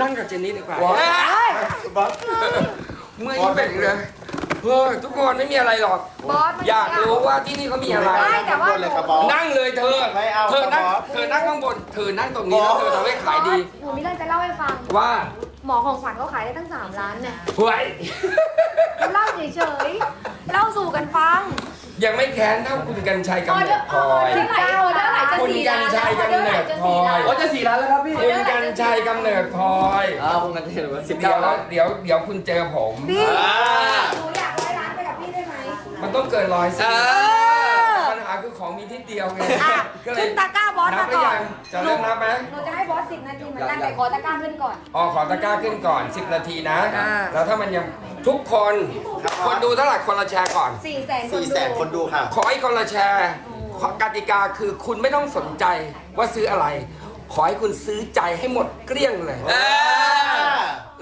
นั่งกับเจนนี่ดีกว่าว้าวเอ้ยบอสเมื่อยยิ่งเป็นเลยเฮ้ยทุกคนไม่มีอะไรหรอก บอสมันอยากรู้ว่าที่นี่เขามีอะไร ได้แต่ว่าเลยครับบอส นั่งเลยเธอ ไม่เอาเธอนั่ง ครับบอส เธอนั่งข้างบน เธอนั่งตรงนี้แล้วเธอทำให้ขายดี หนูมีเรื่องจะเล่าให้ฟัง ว่าหมอของขวัญเขาขายได้ตั้ง 3 ล้านเนี่ยเฮ้ยหนูเล่าเฉยๆเล่าสู่กันฟัง ยังไม่แค้นเท่าคุณกันชัยกำเนิดพลอยสิบเก้าออเดอร์ไหลจะคุณสี่กัล้านนชัยกำเนิดพลอยโอ้จะสี่ล้านแล้วครับพี่คุณกันชัยกำเนิดพลอยอ้าวคุณกันเห็นว่าสิบเดี๋เก้ายวแล้วเดี๋ยวเดี๋ยวคุณเจอผม พี่อ่าหนูอยากร้อยล้านไปกับพี่ได้ไหมมันต้องเกินร้อยสิ เออปัญหาคือ ของมีที่เดียวไงอะก็เลยขึ้นตะกร้าบอสนับมาหรืก่ออยันงจะเริ่มนับไหมหนูจะให้บอสสิบนาทีเหมือนกันแต่ขอตะกร้าขึ้นก่อน อ๋อขอตะกร้าขึ้นก่อน 10 นาทีนะ อ่า แล้วถ้ามันยังทุกคนคนดูเท่าไหร่คนละแชร์ก่อน สี่แสนคนสี่ดูแสนคนดูค่ะ ขอให้คนละแชร์ขอกติกาคือคุณไม่ต้องสนใจว่าซื้ออะไร ขอให้คุณซื้อใจให้หมดเกลี้ยงเลย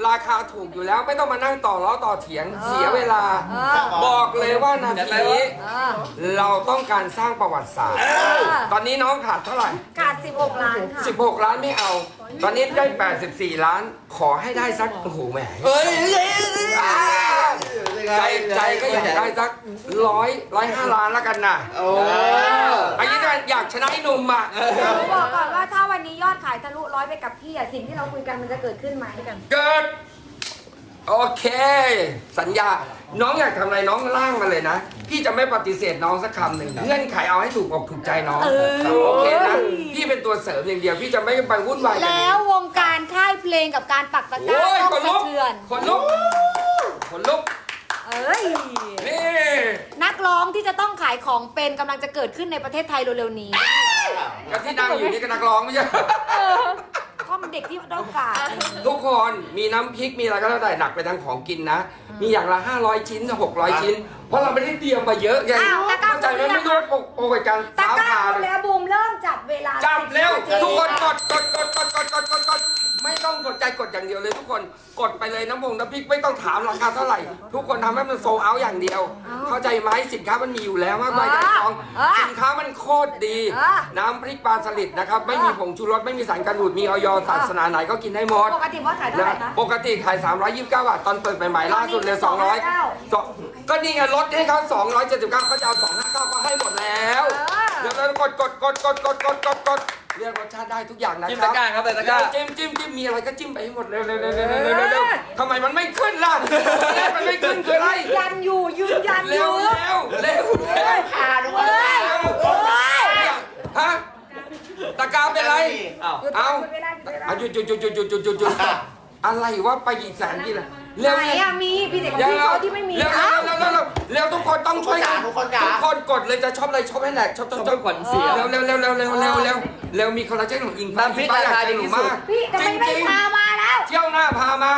ราคาถูกอยู่แล้วไม่ต้องมานั่งต่อล้อต่อเถียงเสียเวลาเออบอกเลยว่านาทีนี้เออเราต้องการสร้างประวัติศาสตร์ ตอนนี้น้องขาดเท่าไหร่ ขาด 16 ล้านค่ะ 16 ล้านไม่เอา ตอนนี้ได้ 84 ล้าน ขอให้ได้สักโอ้โหแหมเฮ้ย ใจใจก็อยากได้สักร้อยร้อยห้าล้านแล้วกันนะโอ้อันนี้ก็อยากชนะไอ้หนุ่มอะหนูบอกก่อนว่าถ้าวันนี้ยอดขายทะลุร้อยไปกับพี่อะสิ่งที่เราคุยกันมันจะเกิดขึ้นไหมกันเกิด โอเค สัญญา น้องอยากทำอะไรน้องล่างมาเลยนะ พี่จะไม่ปฏิเสธน้องสักคำหนึ่งเงื่อนไขเอาให้ถูกอกถูกใจน้องเออโอเคนะพี่เป็นตัวเสริมอย่างเดียว พี่จะไม่ไปวุ่นวายกันแล้ววงการค่ายเพลงกับการปักตะกร้าโอ้ยต้ของนลุกสะเทือนขนลุกขนลุก เอ้ย นี่นักร้องที่จะต้องขายของเป็นกำลังจะเกิดขึ้นในประเทศไทยเร็วๆนี้กับที่นั่งอยู่นี่ก็นักร้องไม่ใช่เพราะมันเด็กที่ต้องการทุกคนมีน้ำพริกมีอะไรก็แล้วแต่หนักไปทางของกินนะ มีอย่างละ 500 ชิ้น600 ชิ้น เพราะเราไม่ได้เตรียมมาเยอะไงอ้าวตะกร้า เข้าใจไหมไม่รู้ว่าโอ้ยการตะฟ้ากร้าผ่าหมดเลยแล้วบูมเริ่มจับเวลาจับเร็วสิบทุกคนากดกดกดกดกดกดกดกด ไม่ต้องสนใจกดอย่างเดียวเลยทุกคนกดไปเลยน้ำพงน้ำพริกไม่ต้องถามราคาเท่าไหร่ ทุกคนทำให้มันโซเอาอย่างเดียว เข้าใจไหมสินค้ามันมีอยู่แล้วมากมายไก่กองสินค้ามันโคตรดีน้ำพริกปลาสลิดนะครับไม่มีผงชูรสไม่มีสารกันบูดมีออยศาสนาไหนก็กินได้หมดปกติบอสขายเท่าไหร่คะปกติขาย 329 บาทตอนเปิดใหม่ๆล่าสุดเลยตอนนี้200สองก็นี่ไงลดให้เขา279เขาจะเอา259ก็ให้หมดแล้ว เออ เดี๋ยวเรากดกดกดกดกดกดกดกด เลือกรสชาติได้ทุกอย่างนะจิ้มตะรักร้าครับใส่ตะกร้า จิ้มจิ้มจิ้มมีอะไรก็จิ้มไปให้หมดเร็วเร็วเร็วเร็วเร็วเร็ทำไมมันไม่ขึ้นล่ะมันไม่ขึ้นคืออไรยันอยู่ยืนยันอยู่เร็วเร็วเร็วผ่านเลยเว้ยฮะตะกร้าเป็นไร อ้าว หยุดเอา เวลาหยุดเวลา อะหยุดหยุดหยุดหยุดหยุดหยุดหยุดอะไรวะไปอีกแสนกี่ละ เร็วไหนเร็วอะมีพี่เด็กของพี่เขาที่ไม่มีเร็วอ้าวเร็วเร็วเร็วเร็วทุกคนต้องช่วยกันทุกคนจ๋าทุกคนกดเลยจะชอบอะไรชอบให้แหลกชอบต้องชอบให้ขวัญเสีย เร็วเร็วเร็วเร็วเร็วเร็วเร็วเร็วมีคอลลาเจนของอิงฟ้าน้ำพริกอิงฟ้ราคาอยดีที่สุดมากพี่ทำไมไม่จริงๆพามาแล้วเที่ยวหน้าพามา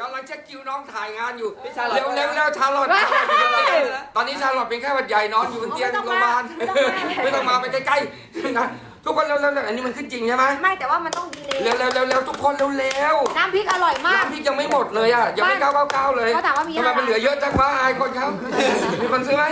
กำลังเช็คคิวน้องถ่ายงานอยู่พี่ชาลอต เร็วเร็วเร็วชาลอตชาลอตอยู่บนเตียงตอนนี้ชาลอตเป็นแค่หวัดใหญ่นอนอยู่บนเตียงไม่โรต้องงพยามาบาลไม่ต้องมา ไม่ต้องมาไปใกล้ๆนะ ทุกคนเร็วเร็วเร็วอันนี้มันขึ้นจริงใช่ไหมไม่แต่ว่ามันต้องดีเลยเร็วเร็วเร็วเร็วทุกคนเร็วเร็วน้ำพริกอร่อยมากน้ำพริกยังไม่หมดเลยอะยังไม่บ้านเก้าเก้าเก้าเลยเขาถามว่ามีทำไมอะไรมันเหลือเยอะจังวะอายคนเขามีคนซื้อไหม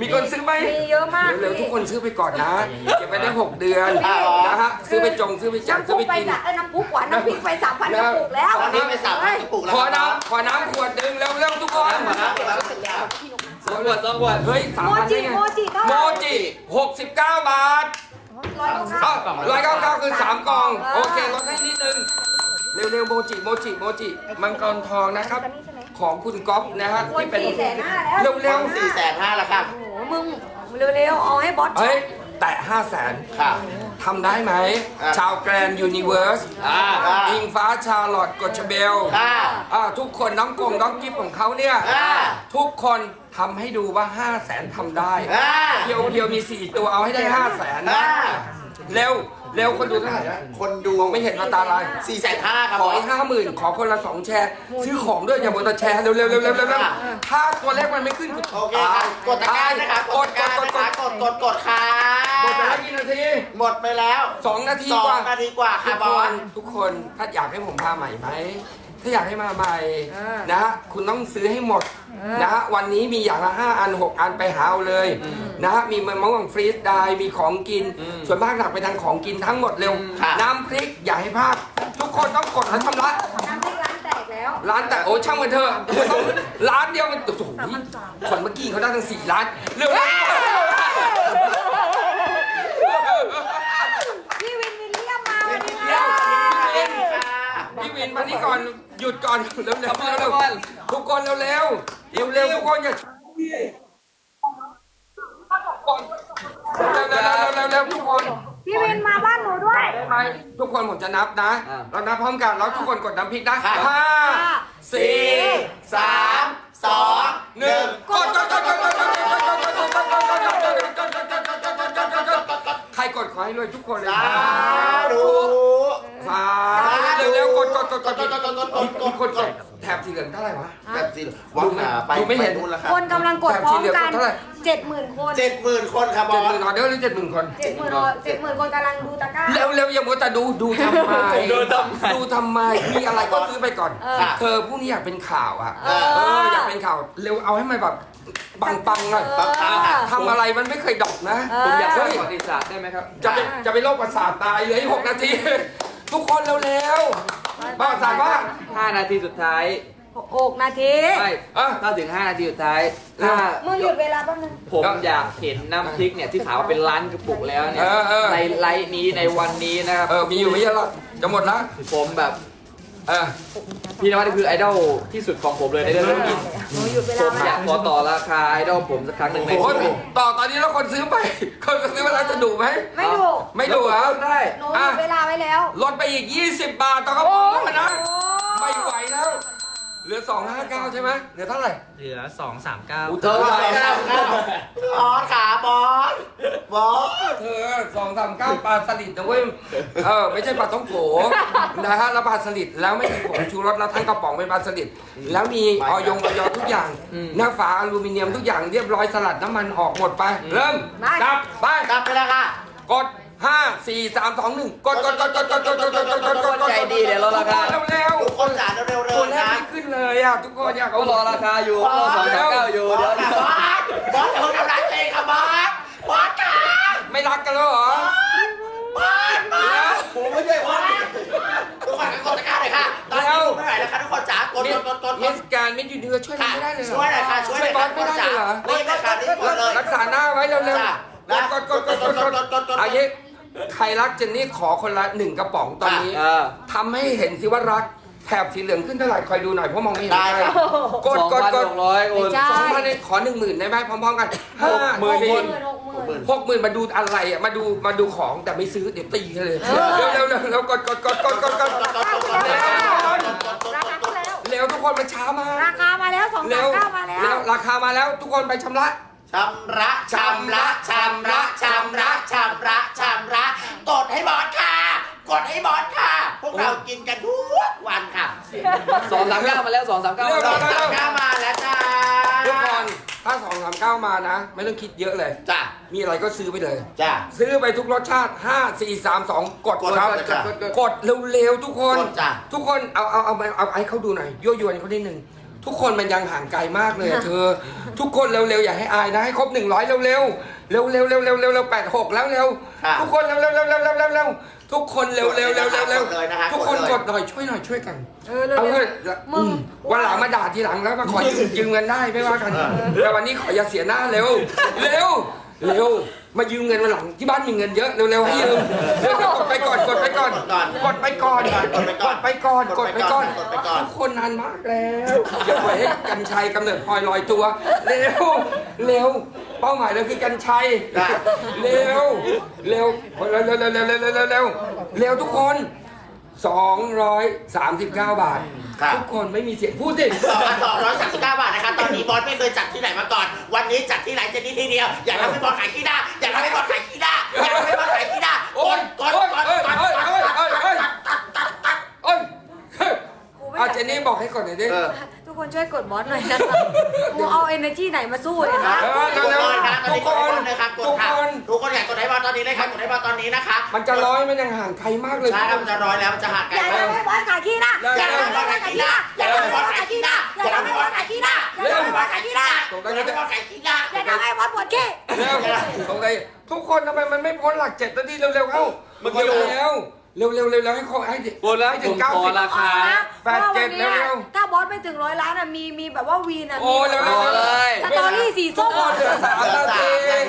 มีคนซื้อไหม มีเยอะมากเร็วๆพี่ทุกคนซื้อไปก่อนนะเก็บไปได้ 6 เดือนอ่านะฮะซื้อไปจงซื้อไปแจกน้ำซื้พุอไปไปกิน สะเออน้ำพุกว่าน้ำพริกไปสามพันกระปุกแล้วตอนนี้ไปสามพันกระปุกแล้วขอครับน้ำขอน้ำขวดหนึ่งเร็วๆทุกคนน้ำขวดน้ำขวดน้ำสองขวดสองขวดเฮ้ยสามโมพันจิได้ไงโมจิเท่าไหโมร่จิ 69 บาท ร้อยเก้าเก้าร้อยเก้าเก้าคือสามกล่องเออโอเคลดให้นิดนึง เร็วๆโมจิโมจิโมจิมังกรทองนะครับ ของคุณก๊อฟนะฮะคนที่เป็นสี่แสนห้าแล้วเร็วสี่แสนห้าแล้วครับโอ้โหมึงเร็วๆเอาให้บอสๆเฮ้ย แตะ 5 0 0แสนค่ะทำได้ไหม อะชาวแกรนด์ยูนิเวิร์สอ่าอ่าอิงฟ้าชาลอตกดชเบลอ่าอ่าทุกคนน้องกงน้องกิฟของเขาเนี่ย อ่าทุกคนทำให้ดูว่า 5 0 0แสนทำได้ อ่าเพียวเพียวมี 4 ตัวเอาให้ได้ 5 0 0แสนนะ อ่าเร็ว เร็วคนดูเท่าไหร่นะคนดูมองไม่เห็นว่าตาลาย สี่แสนห้าครับขบออสให้ห้าหมื่นขอคนละสองแชร์ ซื้อของด้วยอย่าหมดแต่แชร์เร็วเร็วเร็วเร็วเร็วเร็วอะถ้าตัวเลขมันไม่ขึ้นโอเคครับกดตะกร้านะครับกกดดกตะดกกร้าดกนะดคะกดกดกดค่ะหม ดไปแล้วกี่นาทีหมดไปแล้วสองนาทีสอกว่างนาทีกว่าทุค่ะกบคอสนทุกคนถ้าอยากให้ผมพาใหม่ไหม ถ้าอยากให้มาใหม่นะฮะคุณต้องซื้อให้หมดนะฮะวันนี้มีอย่างละห้าอันหกอันไปหาเอาเลยนะฮะมีมะม่วงฟรีสได้มีของกิน ส่วนมากหนักไปทางของกินทั้งหมดเร็ว ค่ะ น้ำพริกอย่าให้พลาดทุกคนต้องกดและชำระน้ำพริกร้านแตกแล้ว ร้านแต่โอ้ช่างมันเถอะต้องร้านเดียวมันโอ้โหคนเมื่อกี้เขาได้ทั้งสี่ร้านเร็ว พี่วินวิลเลียมมาวันนี้ เดี๋ยว นะ พี่ วินมานี่ก่อนหยุดก่อนเร็วๆเร็วๆเร็วๆทุกคนเร็วๆเร็วๆทุกคนอย่าเร็วๆเร็วๆเร็วๆทุกคนพี่วินมาบ้านหนูด้วย ได้ไหมทุกคนผมจะนับนะ เรานับพร้อมกันแล้วทุกคนกดน้ำพริกนะค่ะห้าสี่สามสองหนึ่งกดกดกดกดกดกดกดกดกดกดกดกดกดใครกดขอให้รวยทุกคนเลยสาธุ สาธุเร็วๆกดกดกดกกดดกกดดกดกดกดกมีดคนกดแถบสีเหลืองเท่าไหร่วะ แบบสิวัดหาไปดูไม่เห็น ปนู่นแล้วครับคนกำลังกดพร้อมกันเท่าไหร่ เจ็ดหมื่นคนเจ็ดหมื่นคนครับบเจ็อดหสมื่นออเดอร์หรือเจ็ดหมื่นคนเจ็ดหมื่นเจ็ดหมื่นคนกำลังดูตะกร้า เร็วเร็วอย่ามัวแต่ดูดูทำไมดูทำไมมีอะไรก็ซื้อไปก่อนเออ เธอผู้นี้อยากเป็นข่าวอะ เออ เอออยากเป็นข่าวเร็วเอาให้มันแบบปังปังๆหน่อยปังปังๆอะทำอะไรมันไม่เคยดอกนะเออผมอยากสร้างเฮ้ยประวัติศาสตร์ได้ไหมครับ จะเป็นจะเป็นโรคประสาทตายเหลยหกนาที ทุกคนเร็วๆประสาทว่า5นาทีสุดท้ายหกนาที ไม่อะ ถ้าถึง5นาทีสุดท้ายถ้ามึงหยุดเวลาแป๊บนึงผมอยากเห็นน้ำพริกเนี่ยที่ขายว่าเป็นล้านกระปุกแล้วเนี่ยเออเออ ในไลฟ์นี้ในวันนี้นะครับเออมีอยู่ไม่เยอะหรอกจะหมดแล้วผมแบบเออพี่นวัดนี่คือไอดอลที่สุดของผมเลยในเรื่องธุรกิจหนูหยุดเวผลามไว้อยากขอต่อราคาไอดอลผมสักครั้งหนึ่งในโอ้โหชีวิตต่อตอนนี้แล้วคนซื้อไป คนซื้อไปแล้วจะดูไหม ไม่ดูไม่ดูเหรอได้หนูหยุดเวลาไว้แล้วลดไปอีก 20 บาทต่อกระป๋องนะโอ้ไม่ไหวแล้ว เหลือ259ใช่ไหมเหลือเท่าไหร่ เหลือสองสามเก้าอุ๊ยเธอสองสามเก้าบอสขาบอสบอสเธอสองสามเก้าปลาสลิดนะเว้ยเออไม่ใช่ปลาต้องโขนะฮะแล้วปลาสลิดแล้วไม่มีผงชูรสแล้วทั้งกระป๋องเป็นปลาสลิดแล้วมีออยงออยทุกอย่าง หน้าฝาอลูมิเนียมทุกอย่างเรียบร้อยสลัดน้ำมันออกหมดไป เริ่มไปจับไป กลับไปแล้วค่ะ กด ห้าสี่สามสองหนึ่งกดกดกดกดกดกดกดกดกดกดกดใจดีเดี๋ยวรอราคาเร็วเร็วคนจ๋าเร็วๆตัวแรกไม่ขึ้นเลยอะทุกคนอยากก็เอารอราคาอยู่รอสองสามเก้าอยู่เดี๋ยวสค่ะบอสบอสอย่าทำร้ายตัวเองค่ะบอสบอสค่ะไม่รักกันแล้วเหรอบอสบอสผมไม่ใช่บอสทุกคนกดตะกร้าหน่อยค่ะตอนนี้ดูไม่ไหวแล้วค่ะทุกคนจ๋ากดกดกดกดกมิดสการไมิสยูนิเวอร์ช่วยเราค่ะไม่ได้เลยหรอช่วยหน่อยค่ะช่วยหน่อยบอค่ะสไม่ได้เลยเหรอรีบเลยค่ะรีบกดเลยรักษาหน้าไว้เร็วจ้ะๆกดกดกดกดกดกดกดกดอายุ ใครรักเจนนี่ขอคนละหนึ่งกระป๋องตอนนี้เออ ทำให้เห็นสิว่ารักแถบสีเหลืองขึ้นเท่าไหร่คอยดูหน่อยเพราะมองไม่เห็นได้ค่ะกดสองกดพันกดหกร้อยโอนใช่ สองพันขอหนึ่งหมื่นได้ไหมพร้อมๆกันห้าหมื่นสี่คนหกหมื่น หกหมื่นมาดูอะไรอะมาดูมาดูของแต่ไม่ซื้อเดี๋ยวตีกันเลยเออเร็วเร็วเร็วเร็วกดกดกดกดกดกดกดกดกดกดราคาขึ้นแล้วเร็วทุกคนมันช้ามากราคามาแล้วสองเร็สาวมเก้ามาแล้ว เร็วราคามาแล้วทุกคนไปชำระ ชำระชำระชำระชำระชำระชำระกดให้บอสค่ะ กดให้บอสค่ะ พวกเรากินกันทุกวันค่ะสองสามเก้ามาแล้วสองสามเก้าเร็วสองสามเก้ามาแล้วจ้าทุกคนถ้าสองสามเก้ามานะ ไม่ต้องคิดเยอะเลย จ้ามีอะไรก็ซื้อไปเลย จ้า ซื้อไปทุกรสชาติ 5 4 3 2 กดกดครับกดกดกดกดกดเร็วๆทุกคน กดจ้ะ ทุกคนเอาเอาเอาเอาเอาให้เขาดูหน่อยยั่วยวนเขาได้หนึ่ง ทุกคนมันยังห่างไกลมากเลยอะเธอ ทุกคนเร็วๆอย่าให้อายนะให้ครบ100เร็วๆเร็วๆเร็วๆเร็วๆเร็วๆเร็วๆเร็วๆแปดหกแล้วเร็วค่ะ ทุกคนเร็วๆเร็วๆเร็วๆเร็วๆเร็วๆทุกคนเร็วๆเร็วๆเร็วๆเร็วกดเลยนะคะๆทุกคนกกดดเลยหน่อยช่วยหน่อยช่วยกันเออเร็วเอาๆเถอะมึงอืมวันหลังมาด่าทีหลังแล้วมาขอยืมยืมเงินได้ไม่ว่ากันแต่วันนี้ขออย่าเสียหน้าเร็วเร็ว เร็วมายืมเงินมาหลังที่บ้านมีเงินเยอะเร็วๆให้ยืมเร็วกดไปก่อนกดไปก่อนกดไปก่อนกดไปก่อนกดไปก่อนกดไปก่อนทุกคนนานมากแล้วอย่าปล่อยให้กัญชัยกำเนิดพลอยลอยตัวเร็วเร็วเป้าหมายเราคือกัญชัยเร็วเร็วเร็วเร็วเร็วเร็วเร็วทุกคน 239 บาท ครับ ทุกคนไม่มีเสียงพูดสิสองพันสองร้อยสามสิบเก้าบาทนะคะตอนนี้บอสไม่เคยจัดที่ไหนมาก่อน วันนี้จัดที่ไหนเจนนี่ที่เดียว อยากทำให้บอสขายขี้หน้าอยากทำให้บอสขายขี้หน้าอยากทำให้บอสขายขี้หน้าโอ้ยกดโอ้ยกดโอ้ยกดโอ้ยกดโอ้ยโอ้ยโอ้ยโอ้ยกูไม่เอาอยาก เจนนี่บอกให้ก่อนหน่อยดิ เออ ทุกคนช่วยกดบอสหน่อยนะคะกูกูเอา energy ไหนมาสู้เนี่ยนะเออทุกเร็วคนครับๆตอนทุนี้กกคดนให้บอลเลยครับกดทุกค่ะคนทุกคนอยากกดให้บอลตอนนี้เลยครับกดให้บอลตอนนี้นะคะมันจะร้อยมันยังห่างไกลมากเลยใช่ครับมันจะร้อยแล้วมันจะหักอไกลย่าแล้วทำให้บอสขายขี้นะอย่าทำให้บอสขายขี้นะอย่าทำให้บอสขายขี้นะอย่าทำให้บอสขายขี้นะอย่าทำให้บอสขายขี้นะตรงไม่นั้นได้บอลไก่ขี้หน้าอย่าทำให้บอสปวดขี้เร็วตรงไหนทุกคนทำไมมันไม่พ้นหลักเจ็ดนาทีเร็วๆเข้าเมื่อกี้เร็วแล้ว เร็วเร็วเร็วแล้วให้เขาให้ถึงโอนแล้วให้ผถึงมเก้าขอสิบ ราคา แปดเจ็ดพราะว่าวันนี้เร็วถ้าบอสไม่ถึงร้อยล้านอะมีมีแบบว่าวีนอะโอ้มีเร็วแบบเร็วว่าเร็วเลยสตอรี่สีส้มโอ้เหลือสามเหลือนาสาทีมนา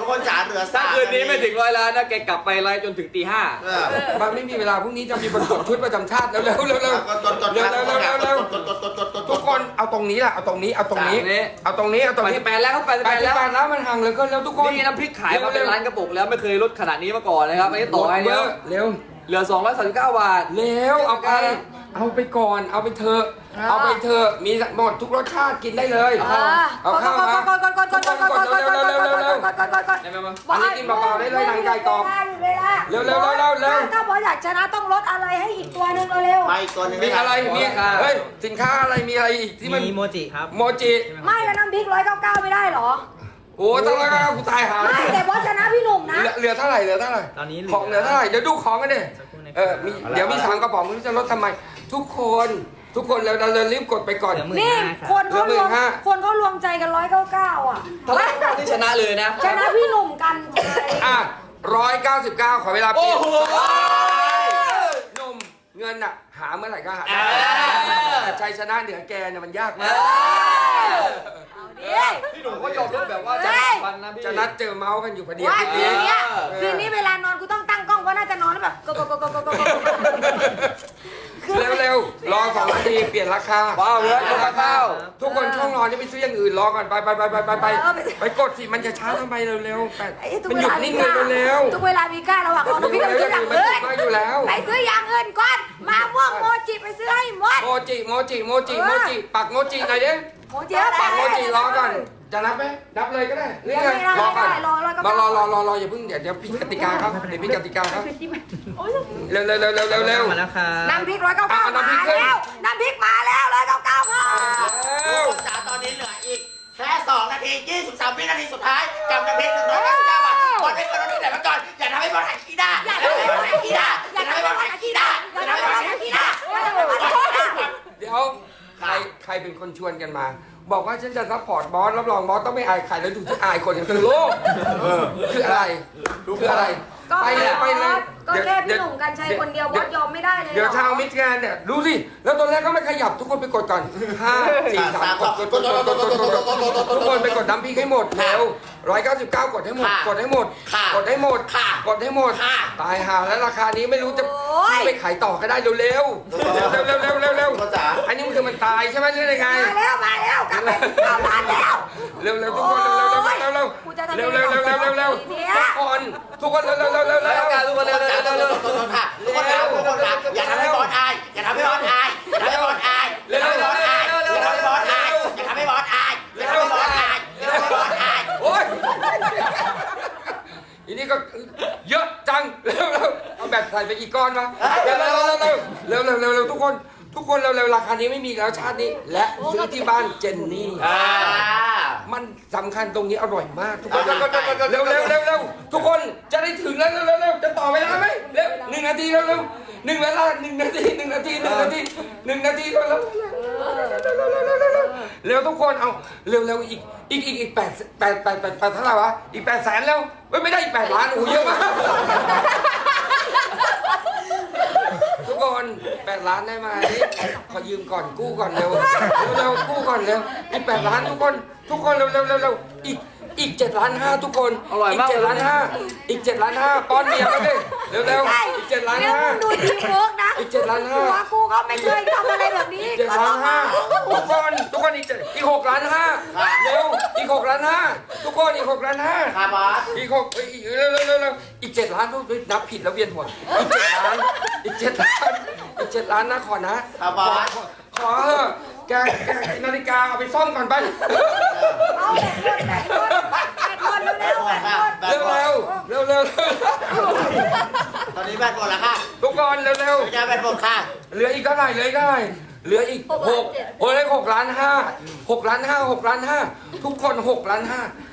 ทีทุกคนจ๋าเหลือถ้าสามคืนนี้ไม่ถึงร้อยล้านนะแกกลับไปไลฟ์จนถึงตีห้าเออมันไม่มีเวลาพรุ่งนี้จะมีประกวดชุดประจำชาติเร็วเร็วเร็วเร็วกดกดกดเร็วเร็วเร็วเร็วเร็วกดกดกดกดกดทุกคนเอาตรงนี้แหละเอาตรงนี้เอาตรงนี้จากนี้เอาตรงนี้เอาตรงไปนี้สิบแปดแล้วเขาไปสิบแปแปดดสิบแล้วแปดแล้วมันห่างเหลยก็เร็วทุกคนนี่น้ำพริกขายมาเป็นร้านกระปุกแล้วไม่เคยลดขนาดนี้มาก่อนนะครับไม่ได้ต่อให้เยเดียวอะเร็วเหลือ 239 บาท เร็วเอาไป เอาไปก่อนเอาไปเถอะ เอาไปเถอะมีหมดทุกรสชาติกินได้เลยเออเอาเข้ามากดกดกดกดกดกดกดกดกดกดกดกดกดกดกดได้ไหมมั้งอันนี้กินเปล่าๆได้เลยหนังไก่กรอบเวลาเร็วเร็วเร็วเร็วเร็วถ้าบอสอยากชนะต้องลดอะไรให้อีกตัวหนึงเร็วไปอีกตัวหนึงมีอะไรมีราคาเฮ้ยสินค้าอะไรมีอะไรอีกที่มันมีโมจิครับโมจิไม่แล้วน้ำพริกร้อยเก้าเก้าไม่ได้เหรอโอ้ต้องแล้วก็กูตายหาไม่แต่บอสชนะพี่หนุ่มนะเหลือเหลือเท่าไหร่เหลือเท่าไหร่ตอนนี้เหลือของเหลือเท่าไหร่เดี๋ยวดูของกันดิสักครู่นะครับเออมีเดี๋ยวมีสามกระป๋องไม่รู้จะลดทำไมทุกคน ทุกคนเราเรารีบกดไปก่อนเหลือหมื่นนี่ห้าคครับนเขารวมเหลือหมื่นห้าคนเขารวมใจกันร้อยเก้าเก้าอะถ้าร้านกระปุกนี่ชนะเลยนะ ชนะพี่หนุ่มกันไงอะร้อยเก้าสิบเก้าขอเวลาเปโอ้ลี่ยนโห หนุ่มเงินอะหาเมื่อไหร่ก็หาอ่า แต่ชัยชนะเหนือแกเนี่ยมันยากมากเอาดิ พี่หนุ่มเขาจบรถแบบว่าจะฟันนะพี่ จะนัดเจอเมาส์กันอยู่พอดีว่าทีคืนี้นเนี้ยเออคืนนี้เวลานอนกูต้องตั้งกล้องเพราะน่าจะนอนแล้วแบบกกกกกกก เร็วๆร อสองนาทีเปลี่ยนราคาว้าวเหลือเก้าเก้าทุกคนช่องรอนี่ไปซื้ออย่างอื่นรอก่อนไปไปไปไปไปไปไปกดสิมันจะช้าทำไมเร็วๆแปดไอ้ทุกมันเวหยุดลามีนิ่งค่าเลยเร็วทุกเวลามีค่าระหว่างเราพี่ไปซื้ออย่างมันอื่ตินดมาอยู่แล้วไปซื้ออย่างอื่นก่อนมาม่วงโมจิไปซื้อให้หมดโมจิโมจิโมจิโมจิปักโมจิหน่อยดิโมจิปักโมจิรอก่อน จะนับไหมนับเลยก็ได้หรือไงรอก่อนมารอรอรอรออย่าเพิ่งเดี๋ยวเดี๋ยวพี่กติกาครับเดี๋ยวพี่กติกาครับเร็วเร็วเร็วเร็วเร็วเร็วมาแล้วครับน้ำพริกร้อยเก้าเก้าเอาน้ำพริมากขึ้นแล้วน้ำพริกมาแล้วร้อยเก้าเก้าค่ะทุกคนจ๋าตอนนี้เหลืออีกแค่2นาที23วินาทีสุดท้ายกับน้ำพริก199บาทบอลไม่เคยโดนที่ไหนมาก่อนอย่าทำให้บอลหายขี้หน้าอย่าทำให้บอลหายขี้หน้าอย่าทำให้บอลหายขี้หน้าอย่าทำให้บอลหายขี้หน้าอย่าทำให้บอลหายขี้หน้าเดี๋ยวใครใครเป็นคนชวนกันมา บอกว่าฉันจะซัพพอร์ตบอสรับรองบอสต้องไม่อายใครแล้วดูที่อายคนอย่างทั้งโลกคืออะไร คืออะไร ก็ไปเลยไปเลย ก็แค่พี่หนุ่มกันชัยคนเดียวบอสยอมไม่ได้เลยเดี๋ยวชาวมิตรแกนเนี่ยดูสิ แล้วตอนแรกก็ไม่ขยับทุกคนไปกดก่อนห้าสี่สามกดกดกดกดกดกดกดกดทุกคนไปกดน้ำพริกให้หมดเร็วร้อยเก้าสิบเก้ากดให้หมด กดให้หมด กดให้หมด กดให้หมด ตายหาแล้วราคานี้ไม่รู้จะซื้อไปขายต่อก็ได้เร็วเร็วเร็วเร็วเร็วเร็วเร็วทุกคนจ๋าอันนี้มันคือมันตายใช่ไหมหรือยังไงมาแล้วมาแล้วกลับไปเข้าร้านแล้วเร็วเร็วทุกคนเร็วเร็วเร็วเร็วเร็วกูจะทำเร็วเร็วเร็วเร็วเร็วเร็วเนี่ยทุกคนทุกคนเร็วเร็วเร็วเร็วแล้เร็ววการทุกคนเร็วทุกเร็วคนเร็วจ๋าเร็วทุกคนจ๋าทุกคนจ๋าทุกคนจ๋าอย่าทำให้บอลอายอย่าทำให้บอลอายอย่าทำให้บอลอายอย่าทำให้บอลอายอย่าทำให้บอลอายอย่าทำให้บอลอายอย่าทำให้บอลอายอย่าทำให้บอลอายโอ้ยอีนี่ก็เยอะจังเร็วเร็วเอาแบบใส่ไปกี่ก้อนมาเร็วเร็วเร็วเร็วเร็วเร็วเร็วทุกคน ทุกคนเร็วเร็วราคานี้ไม่มีแล้วชาตินี้ และซื้อที่บ้านเจนนี่อ่า มันสำคัญตรงนี้อร่อยมากทุกคนเร็วเร็วเร็วเร็วเร็วเร็วทุกคนจะได้ถึงแล้วเร็วเร็วเร็วจะต่อเวลาไหมเร็วหนึ่งนาทีเร็วเร็วหนึ่งเวลาหนึ่งนาทีหนึ่งนาทีหนึ่งนาทีหนึ่งนาทีเร็วเร็วเร็วทุกคนเอาเร็วเร็วอีกอีกอีกอีกแปดแปดแปดแปดแปดเท่าไหร่วะอีกแปดแสนแล้วไม่ได้อีกแปดล้านโอ้โหเยอะมากทุ กคนแปดล้านได้ไหมขอยืมก่อนกู้ก่อนเร็วเร็วกู้ก่อนเร็วอีกแปดล้านทุกคน ทุกคนเร็วเร็วเร็วเร็วอีก อีกเจ็ดล้านห้าทุกคนอร่อยมากเจ็ดล้านห้าอีกเจ็ดล้านห้าป้อนเมียมาดิเร็วเร็วใช่อีกเจ็ดล้านเดี๋ยวห้า มึงดูทีมเวิร์กนะอีกเจ็ดล้านห้า หัวกูก็ไม่เคยทำอะไรแบบนี้อีกเจ็ดก็ล้าต้อนงห้ามาทุกคนทุกคนอีกเจ็ดอีกหกล้านห้าเร็วอีกหกล้านห้าทุกคนอีกหกล้านห้าครับบอสอีกหกเอ้ยอีกเร็วเร็วเร็วเร็วอีกเจ็ดล้านทุกคนนับผิดแล้วเวียนหัวอีกเจ็ดล้านอีกเจ็ดล้านอีกเจ็ดล้านนะขอนะครับบอส ขอขอเถอะแกแกนาฬิกาเอาไปซ่อมก่อนไป เอาแบกคนแบกคน เร็วเร็วเร็วเร็วเร็วเร็วตอนนี้แบดหมดแล้วค่ะทุกคนเร็วเร็วจะแบดหมดค่ะ เหลืออีกเท่าไหร่เหลืออีกเท่าไหร่เหลืออีกหกโอ้ยหกล้านห้าหกล้านห้าหกล้านห้าทุกคนหกล้านห้า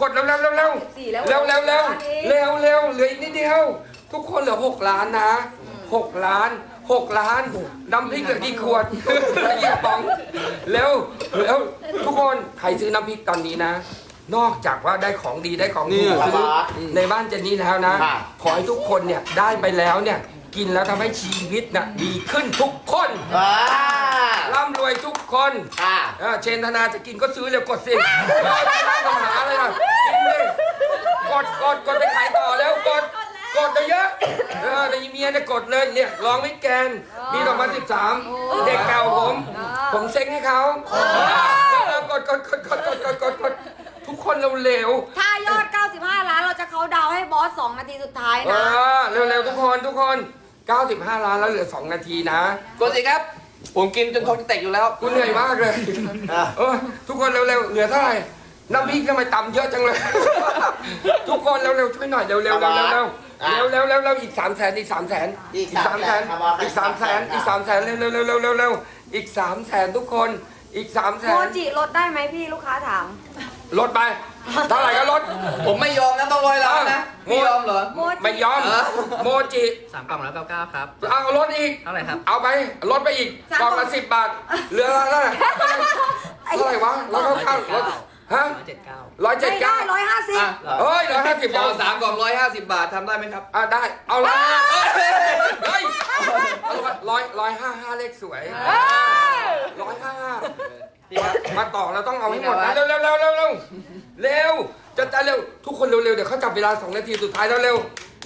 กดเร็วเร็วเร็วเร็วแล้วเร็วเร็วเร็วเร็วเร็วเหลืออีกนิดเดียว ทุกคนเหลือหกล้านนะหกล้านหกล้านน้ำพริกเหลือกี่ขวดเหลือกี่ปองเร็วเร็วทุกคนใครซื้อน้ำพริกตอนนี้นะ นอกจากว่าได้ของดีได้ของถูกซื้อในบ้านเจนนี่แล้วนะ ขอให้ทุกคนเนี่ยได้ไปแล้วเนี่ย กินแล้วทำให้ชีวิตน่ะดีขึ้นทุกคนอ่าร่ำรวยทุกคนเชนธนาจะกินก็ซื้อเร็วกดสิไม่ต้องหาเลยอะกินเลยกดกดกดไปขายต่อแล้วกดกดเยอะๆเออในเมียเนี่ยกดเลยเนี่ยลองวิกแกนมีสองพันสิบสามเด็กเก่าผม ผมเซ็งให้เขากดกดกดกดกดกดกด คนเร็วถ้ายอด 95 ล้านเราจะเขาน์ดาวให้บอส 2 นาทีสุดท้ายๆเอนะ อเร็วๆทุกคนทุกคน 95 ล้านแล้วเหลือ 2 นาทีนะ กดสิครับ ผมกินจนท้องจะแตกอยู่แล้วกูเหนื่อยมากเลยเออทุกคนเร็วๆเหลือเท่าไหร่น้ำพริกทำไมต่ำเยอะจังเลย ทุกคนเร็วๆช่วยหน่อยเร็วๆเร็วๆเร็วๆเร็วๆเร็วๆอีกสามแสนอีกสามแสนอีกสามแสนอีกสามแสนอีกสามแสนเร็วๆเร็วๆเร็วๆเร็วๆอีกสามแสนทุกคนอีกสามแสโมน จิลดได้ไหมพี่ลูกค้าถาม ลดไป เท่าไหร่ก็ลด ผมไม่ยอมนะต้องร้อยล้านะไม่ยอมเหรอ โมจิไม่ยอม โมจิ สามกล่องแล้วเก้าเก้าครับ เอาลดอีก เท่าไหร่ครับ เอาไป ลดไปอีกกล่องละสิบบาท เหลือเท่าไหร่เท่าไหร่วะร้อยเก้าเก้าร้อยเจ็ดเก้าร้อยเจ็ดเก้าร้อยห้าสิบเฮ้ยร้อยห้าสิบเอาสามกล่องร้อยห้าสิบบาททำได้ไหมครับ อะได้ เอาละเฮ้ยร้อยร้อยห้าห้าเลขสวยร้อยห้าห้า มาต่อเราต้องเอาให้หมดนะเร็วเร็วเร็วเร็วเร็วเร็วจะจะเร็วทุกคนเร็วเร็วเดี๋ยวเขาจับเวลาสองนาทีสุดท้ายแล้วเร็ว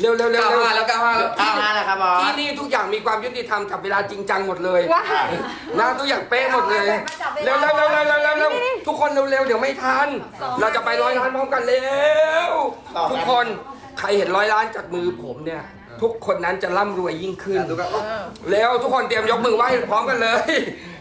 เร็วเร็วเร็วเร็วแล้วก้วห้าแล้วก้าวครับบอที่นี่ทุกอย่างมีความยุติธรรมจับเวลาจริงจังหมดเลยนะทุกอย่างเป๊ะหมดเลยวเร็วเร็วเร็วเร็วเร็วทุกคนเร็วเร็วเดี๋ยวไม่ทัน เราจะไปร้อยล้านพร้อมกันเร็วทุกคนใครเห็นร้อยล้านจากมือผมเนี่ยทุกคนนั้นจะร่ำรวยยิ่งขึ้นแล้วทุกคนเตรียมยกมือไหว้พร้อมกันเลย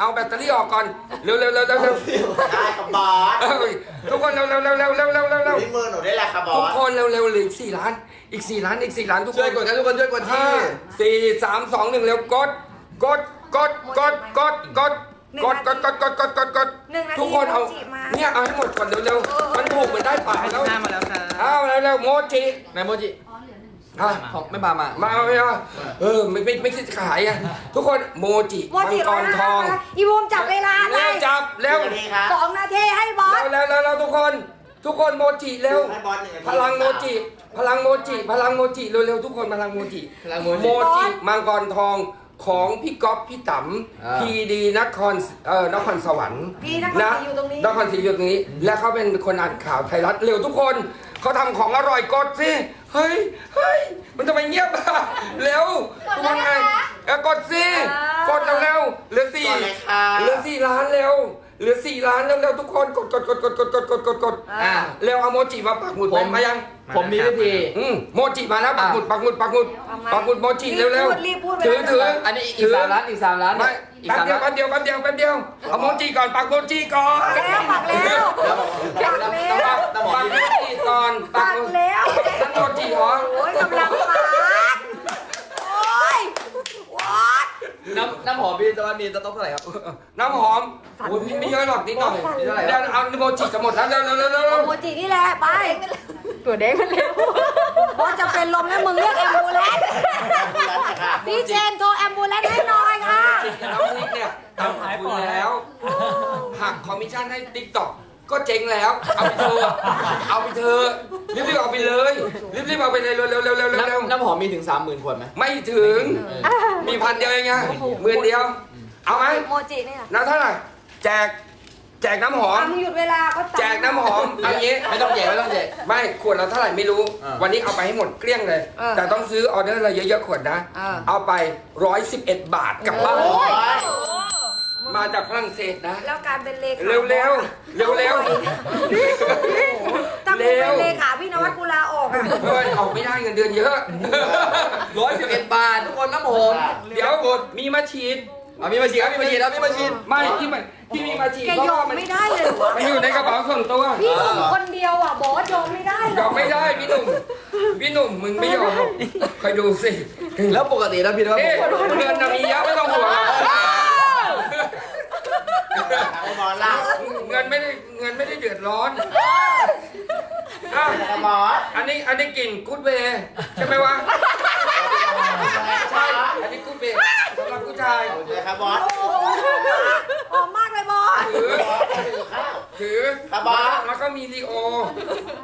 อาแบตเตอรี่ออกก่อน เร็วเร็วเร็วเร็วเร็วได้ครับบอสเอ้ยทุกคนเร็วเร็วเร็วเร็วเร็วเร็วเร็วเร็วที่มือหนูได้แหละครับบอทุกส คนเร็วเร็วเหลืออีกสี่ล้าน อีกสี่ล้าน อีกสี่ล้านทุกคช่วยนกดกันทุกคนช่วยกดห้าที่สี่สามสองหนึ่งเร็วกด กด กด กด กด กด กด กด กด กด กด กด กด หนึ่งนาทีทุกคนเอา โมจิมา เนี่ยเอาให้หมดก่อนเร็วๆ มันถูกเหมือนได้ป่าแล้วหน้ามาแล้วค่ะเอาเร็วๆโมจินายโมจิ อะของไม่มามา มาเอาไม่เอาเออไม่ไม่ไม่คิดจะขายอะทุกคนโมจิโมมังจิกรทองอีบูมจับเวลาเลเร็วยจับเร็วหนึ่งนาทีครับสองนาทีให้บอสเร็วเร็วเร็วเร็วทุกคน ทุกคนโมจิเร็ว ให้บอสหนึ่งนาทีพลังโมจิ พลังโมจิ พลังโมจิ เร็วๆทุกคน พลังโมจิ พลังโมโมจิจิมังกรทองของพี่ก๊อฟพี่ต๋อ่าำพีดีนครเอ่อนครสวรรค์พี่นครศรีอยู่ตรงนี้ นครศรีอยู่ตรงนี้ และเขาเป็นคนอ่านข่าวไทยรัฐเร็วทุกคน เขาทำของอร่อยกดสิ เฮ้ย เฮ้ย มันทำไมเงียบอะเร็วทุกคนไงเออกดสิ กดเร็วๆเหลือสี่ก่อนเลยค่ะเหลือสี่ล้านเร็ว เหลือสี่ล้านเร็วๆทุกคนกดกดกดกดกดกดกดกดกดอ่าเร็วเอาโมจิมาปักหมุดผมไปมายัง ผมมีวิธี อืมโมจิมาแล้วปักหมุดปักหมุดปักหมุดปักหมุดโมจิเร็วเร็วรีบพูดถือถืออันนี้อีกสามล้านอีกสามล้านไม่อีกแป๊บสามเดียวล้านแป๊บเดียวแป๊บเดียวแป๊บเดียวเอาโมจิก่อนปักโมจิก่อนแล้วปักแล้วปักแล้วน้ำหมอปักมีโมจิก่อนปัปักกโมจิแล้วนั่นโมจิเหรอ โอ้ยกำลังปักโอ้ยวัด น้ำน้ำหอมพี่ตอนนี้จะต้องเท่าไหร่ครับ น้ำหอมโอ้ยไม่เยอะหรอกนิดหน่อยนิดหน่อย เดี๋ยวเอาโมจิจะหมดแล้วเร็วเร็วเร็วเร็วเร็วโมจินี่แหละไปตัวเด้งมันเร็วบอสจะเป็นลมแล้วมึงเรียกแอมบูเลนซ์พี่เจนโทรแอมบูเลนซ์ให้หน่อยค่ะ น้ำพริกเนี่ยทำหายไปแล้วหักคอมมิชชั่นให้ติ๊กต็อก ก็เจ๊งแล้ว เอาไปเถอะเอาไปเถอะรีบๆเอาไปเลยรีบๆเอาไปเลยเร็วๆเร็วๆเร็วๆเร็วๆเร็วน้ำน้ำหอมมีถึง 30,000ขวดไหมๆไม่ถึงมีพันเดียวเองไงหมื่นเดียว เอาไหมโมจิเนี่ยแล้วเท่าไหร่แจก แจกน้ำหอมอะมึงหยุดเวลาก็ตัดแจกน้ำหอมเอางี้ ไม่ต้องแจกไม่ต้องแจก ไม่ขวดละเท่าไหร่ไม่รู้ อ่า วันนี้เอาไปให้หมดเกลี้ยงเลยเออแต่ต้องซื้อออเดอร์เราเยอะๆขวดนะ เออ เอาไป 111 บาทกลับบ้านโอ้ย มาจากฝรั่งเศสนะ แล้วการเป็นเลขาเร็วเร็วเร็วเร็วตั้งกูเป็นเลขาพี่นวัดกูลาออกอะเฮ้ยออกไม่ได้เงินเดือนเยอะร้อยสิบเอ็ดบาททุกคนน้ำหอมเดี๋ยวมีมาฉีดเอามีมาฉีดครับมีมาฉีดครับมีมาฉีดไม่ที่มันที่มีมาฉีดแกเพราะยอว่ามมันไม่ได้เลยเหรอมันอยู่ในกระเป๋าส่วนตัวพี่หนุ่มคนเดียวอะบอสยอมไม่ได้หรยออมไม่ได้พี่หนุ่มพี่หนุ่มมึงไม่ยอมหรอกคอยดูสิแล้วปกตินะพี่นะเอ๊ะเงินน่ะมีเยอะไม่ต้องห่วง ไอ้บอลล่ะเงินไม่ได้เงินไม่ได้เดือดร้อนอะไอ้บอลอันนี้อันนี้กลิ่นกูดเวย์ใช่ไหมวะใช่อันนี้กูดเวย์สำหรับผู้ชายเลยครับบอสหอมมากเลยบอสถือถือข้าวถือครับบอสแล้วก็มีลีโอ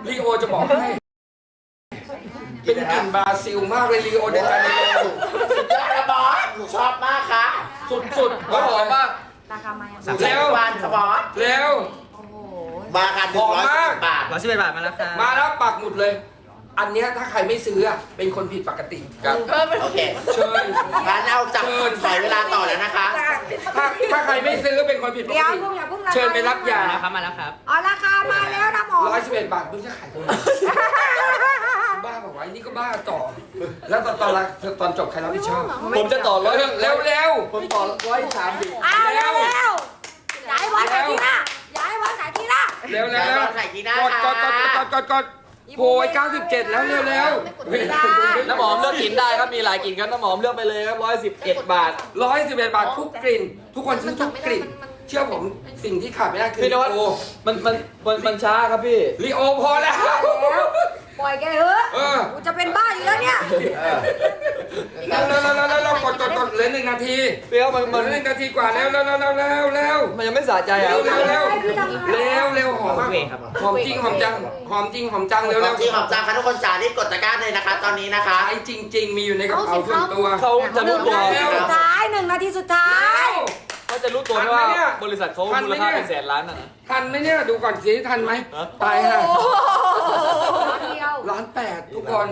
ลีโอจะบอกให้เป็นกลิ่นบราซิลมากเลยลีโอเดจาเนโรสุดยอดครับบอสหนูชอบมากค่ะ สุดๆก็หอมมาก ราคาไม่อะสุดยอดวันครับบอสเร็ว โอ้โหมาค่ะหนึ่งร้อยสิบบาท ร้อยสิบเอ็ดบาทมาแล้วครับมาแล้วปักหมุดเลย อันเนี้ยถ้าใครไม่ซื้ออะเป็นคนผิดปกติครับโอเคเชิญ งั้นเอาจับถอยเวลาต่อแล้วนะคะถ้าถ้าใครไม่ซื้อเป็นคนผิดปกเดี๋ยวติพวกอย่าเพิ่งราคาเชิญไปรับยา มาแล้วครับมาแล้วครับ อ๋อราคามาแล้วนะหมอร้อยสิบเอ็ดบาทมึงจะขายตรงไหน บ้าบอกว่าไอ้นี่ก็บ้าต่อ แล้วตอนตอนละตอนจบใครรับผิดชอบ ผมจะต่อร้อยเร็วเร็วเร็วผมต่อร้อยสามสิบอ้าวเร็วเร็วย้ายวัดไหนที่หน้าย้ายวัดไหนที่หน้าเร็วเร็วเร็วขายที่หน้ากดกดกดกดกดกดโอ้ย97 แล้วเร็วเร็วน้ำหอมเลือกกลิ่นได้ครับ มีหลายกลิ่นครับ น้ำหอมเลือกไปเลยครับร้อยสิบเอ็ดบาทร้อยสิบเอ็ดบาททุกกลิ่น ทุกคนซื้อทุกกลิ่น เชื่อผมสิ่งที่ขาดไม่ได้คือพี่นวัดลีโอมันมันมันมันช้าครับพี่ลีโอพอแล้ว ปล่อยแกเถอะเออ กูจะเป็นบ้าอยู่แล้วเนี่ยเร็วเร็วเร็วเร็วเร็วกดกดกดเหลือหนึ่งนาทีเปรี้ยวมันเหลืมัอนหนึ่งนาทีกว่าเร็วเร็วเร็วเร็วเร็วเร็วมันยังไม่สะใจอะเร็วเร็วเร็วให้พี่ทำให้เร็วเร็วหอมมากโอเคครับหอมจริงหอมจังหอมจริงหอมจังเร็วขเร็อวงจริงของจังค่ะทุกคนจ๋ารีบกดตะกร้าเลยนะคะ ตอนนี้นะคะขายจริงๆมีอยู่ในกระเป๋าส่วนตัว เขาจะหรู้นึ่งตัวนาทีสุดท้ายหนึ่งนาทีสุดท้าย เขาจะรู้ตัวไหมว่าบริษัทเขามูลค่าเป็นแสนล้านอะนะทันไหมเนี่ยดูก่อนสิทันไหมฮะตายฮะร้านเดียว ล้านแปดทุกคน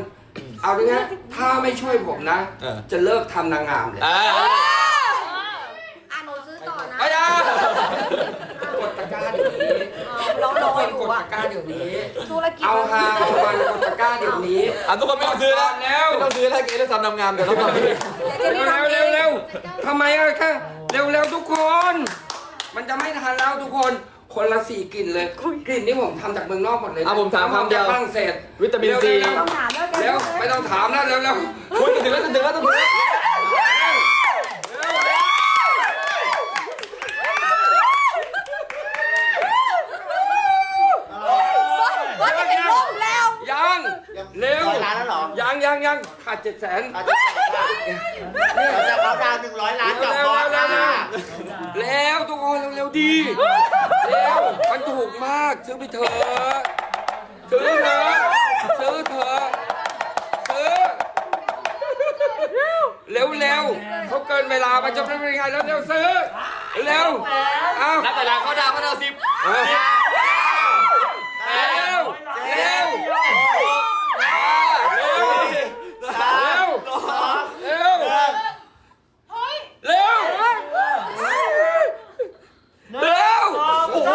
เอาด้วยนะถ้าไม่ช่วยผมนะ เออ จะเลิกทำนางงามเลย อ่าอะหนูซื้อต่อนะไอ้ยากดตะกร้าเดี๋ยวนี้รอรทุอกคนอยู่กดอะตะกร้าเดี๋ยวนี้ ธุรกิจเอาฮาเอามันกดตะกร้าเดี๋ยวนี้ อะทุกคนไม่ต้องซื้อแล้วแล้วไม่ต้องซื้อแล้วเกได้ทำนำงามเดี๋ยวต้องทำเองเดี๋ยวเจเร็นี่วทำเอเร็วงเร็วทำไมอะแค่เร็วเร็วทุกคน มันจะไม่ทันแล้วทุกคน คนละสี่กลิ่นเลย กลิ่นที่ผมทำจากเมืองนอกหมดเลยนะอะผมถามคำเดียวจากฝรั่งเศส วิตามินซีเร็ว ต้องถามแล้วแกเร็วไม่ต้องถามนะเร็วเร็วคุณจะถึงแล้วจะถึงแล้วจะถึงแล้วว่าจะเป็นลมแล้วยังเร็วร้อยล้านแล้วเหรอ ยังยังยังขาดเจ็ดแสน อาจจะเราจะเขาดาวหนึ่งร้อยล้านกับบอสค่ะแล้วทุกคนเร็วๆดี เร็วมันถูกมากซื้อไปเถอะซื้อเถอะซื้อเถอะซื้อเร็วเร็วๆเขาเกินเวลามันจะเป็นยังไงแล้วเร็วซื้อเร็วเอา นับแต่ละเขาดาวเขาดาวสิบ เอาเร็วเร็วเร็วเร็วเร็วเร็วเร็วโอ้โห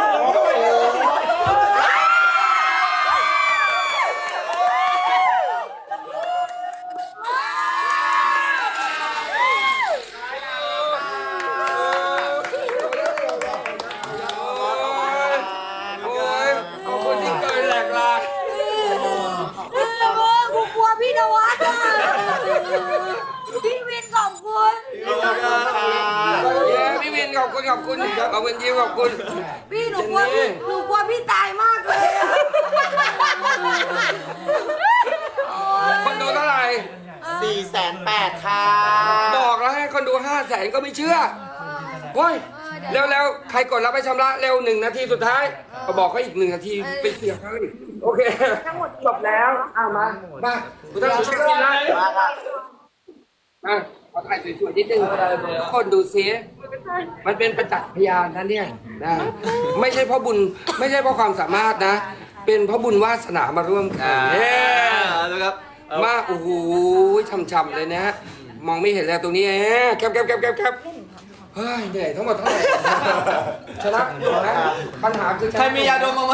โอ้ยขอบคุณที่เกินแหลกลาย เออเว้ยกูกลัวพี่นวัดอะพี่วินขอบคุณ เย้พี่วินขอบคุณขอบคุณขอบคุณยิวขอบคุณ พี่หนูกลัวพี่หนูกลัวพี่ตายมากเลยอะ คนดูเท่าไหร่ สี่แสนแปดค่ะ บอกแล้วให้คนดูห้าแสนก็ไม่เชื่อ โอ้ยเร็วเร็วๆใครกดรับไปชำระเร็วหนึ่งนาทีสุดท้ายก็บอกเขาอีกหนึ่งนาทีไปเสียเขาอีกโอเคทั้งหมดจบแล้วเอามามาคุณต้องช่วยกินนะมาขอถ่ายสวยๆนิดนึงทุกคนดูซิมันเป็นประจักษ์พยานนะเนี่ยนะไม่ใช่เพราะบุญไม่ใช่เพราะความสามารถนะ เป็นเพราะบุญวาสนามาร่วมกันอ่าเย้นะครับมาโอ้โหช่ำๆเลยนะฮะมองไม่เห็นแล้วตรงนี้เอ๊ะแคบแคบแคบแคบแคบ เฮ้ยเหนื่อยทั้งหมดเท่าไหร่ชนะนะปัญหาคือชนะใครมียาดมมาไหม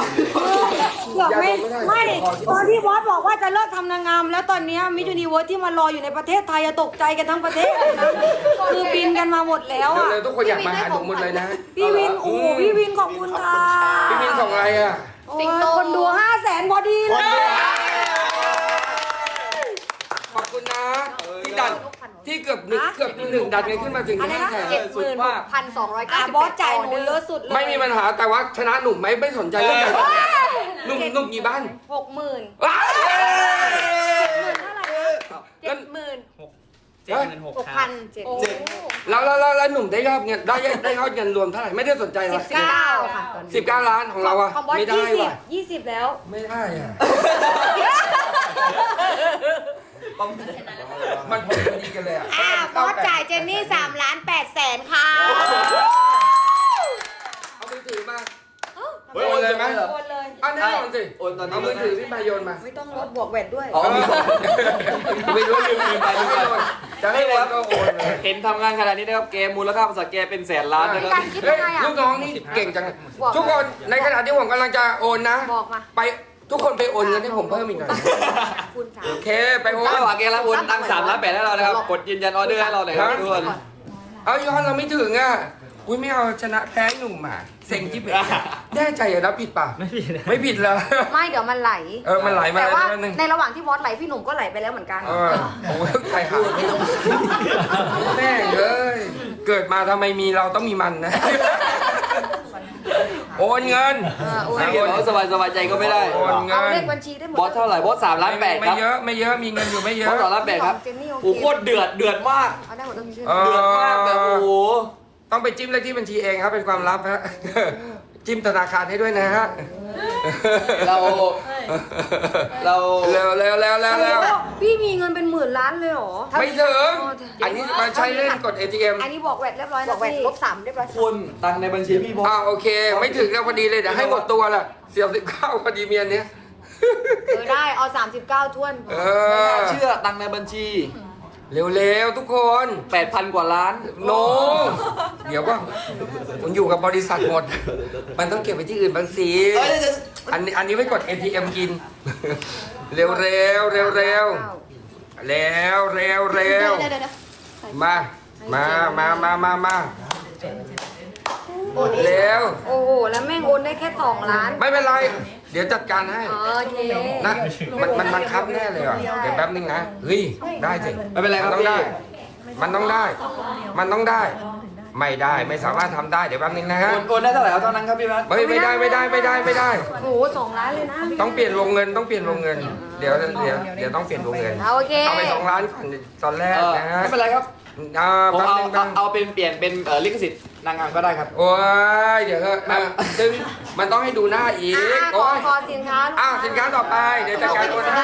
เกือบไม่ไม่ตอนที่บอสบอกว่าจะเลิกทำนางงาม แล้วตอนเนี้มิจูนิเวิร์สที่มารออยู่ในประเทศไทยอะตกใจกันทั้งประเทศเลยนะคือบินกันมาหมดแล้วอะเร็วๆทุกคนอยากมาหาหนูหมดเลยนะพี่วินโอ้โหพี่วินขอบคุณค่ะพี่วินส่งอะไรอะโอ้ยคนดูห้าแสนพอดีเลยขอบคุณนะที่ดัน ที่เกือบหนึ่งเกือบหนึ่งดันกันขึ้นมาถึงห้าแสนเจ็ดหมื่นหกพันสองร้อยเก้าอะสิบบอสจ่ายหนูเยอะสุดเลยไม่มีปัญหาแต่ว่าชนะหนุ่มไหมไม่สนใจเรื่องไหนหนุ่มหนุ่มกี่บ้านหกหมื่นว้าวเท่าไหร่นะเจ็ดหมื่นเจ็ดหมื่นหกหกพันเจ็ดโอ้แล้วแล้วแล้วแล้วหนุ่มได้ยอดเงินได้ได้ยอดเงินรวมเท่าไหร่ไม่ได้สนใจหรสิอกบเก้า ค่ะตอนนี้สิบเก้าล้านของเราอะของบอสไม่ได้ยี่สิบว่ะยี่สิบแล้ว ไม่ได้อะ มันพอดีกันเลยอะอ่าบอสจ่ายเจนนี่สามล้านแปดแสนค่ะเอามือถือมาโอนเลยไหมโอนเลยเอาแน่นอนสิโอนตอนนี้เอามือถือพี่มาโยนมา ไม่ต้องลดบวกแหวนด้วย อ๋อมีไม่รู้ลืมลืมไปลืมไปจะให้โอนก็โอนเลยเห็นทำงานขนาดนี้นะครับเกมมูลค่าภาษาแกเป็นแสนล้านนะครับการคิดเฮ้ยัยงไงอะลูกน้องนี่เก่งจังเลยบอกทุกคนในขณะที่ผมกำลังจะโอนนะบอกมาไป ทุกคนไปโอนเงินให้ผมเพิ่มอีกหน่อย คุณสาโอมเค ไปโอน ถ้าหวังเกมแล้วโอนตังสามล้านแปดให้เรานะครับ กดยืนยันออเดอร์ให้เราหน่อยครับทุกคน เอายอดเราไม่ถึงอะ อุ้ยไม่เอาชนะแพ้หนุ่มอะเซ็งจิ๊บเลยแน่ใจเหรอนะผิดป่ะ ไม่ผิดไม่ผิดเหรอไม่เดี๋ยวมันไหล เออ มันไหลมาแต่แล้วว่านิดนึงในระหว่างที่บอสไหลพี่หนุ่มก็ไหลไปแล้วเหมือนกัน เออโอ้ยใครหาแม่งเลยเกิดมาทำไมมีเราต้องมีมันนะ โอนเงินเออโอนไม่เกี่ยวกับสบายสบายใจก็ไม่ได้ โอนเงิเอานเลขบัญชีได้หมดบอสเท่าไหร่ บอสสามล้านแปดคไม่รับ เยอะไม่เยอะมีเงินอยู่ไม่เยบออะสสามล้านแปดครับเจนนี่โอเคโอ้โหโคตรเดือด เดือดมาก เอาได้หมดต้องมีชื่อเอเดือดมากแบบโอ้โห ต้องไปจิ้มเลขที่บัญชีเองครับเป็นความลับฮะ จิ้มธนาคารให้ด้วยนะฮะเราเราเร็วเร็วเร็วเร็วเร็วโอ้โหพี่มีเงินเป็นหมื่นล้านเลยเหรอไม่ถึงอันนี้มาใช้เล่นกด ATM อันนี้บอกแหวนเรียบร้อยบแล้วอกแหวนพี่ลบสามเรียบร้อยคุณตังค์ในบัญชีพี่บอสอ่าโอเค ไม่ถึงแล้วพอดีเลยเดี๋ยวให้หมดตัวละเสียบสิบเก้าพอดีเมียเนี้ยเออได้เอา39ท้วนเอไม่อน่าเชื่อตังค์ในบัญชีเร็วเร็วๆทุกคน 8,000 กว่าล้าน โนเดี๋ยวก็มันอยู่กับบริษัทหมด มันต้องเก็บไปที่อื่นบางสิเอ้ยเดี๋ยวอันนี้อันนี้ไม่กด ATM กิน เร็วเร็วเร็วเร็วเร็วเร็วเร็วเดี๋ยวเดี๋ยวเดี๋ยวมา มามามามามาเร็วโอ้โห แล้วแม่งโอนได้แค่2ล้าน ไม่เป็นไร เดี๋ยวจัดการให้อ๋อโอเค นะมันมันบังคับแน่เลยอะเดี๋ยวแป๊บนึงนะเฮ้ยได้สิไม่เป็นไรครับมันต้องได้พี่มันต้องได้ มันต้องได้ ไม่ได้ไม่สามารถทำได้เดี๋ยวแป๊บนึงนะฮะ โอนโอนได้เท่าไหร่เอาเท่านั้นครับพี่นัทเฮ้ยไม่ได้ไม่ได้ไม่ได้ไม่ได้ โอ้โหสองล้านเลยนะพี่ต้องเปลี่ยนวงเงินต้องเปลี่ยนวงเงิน เดี๋ยวเดี๋ยวเดี๋ยวต้องเปลี่ยนวงเงินเอาโอเคเอาไปสองล้านก่อนตอนแรกเออนะฮะไม่เป็นไรครับอ่าผมแป๊บเอานึงแป๊เอาบนึงเอาเป็นเปลี่ยนเป็นเอ่อลิขสิทธิ์นางงามก็ได้ครับ โอ้ยเดี๋ยวเถอะอะซึ่งมันต้องให้ดูหน้าอีกอะขโอ้อยขอสินค้าอ้าวสินค้าต่อไปเดี๋ยวจัดการโอนให้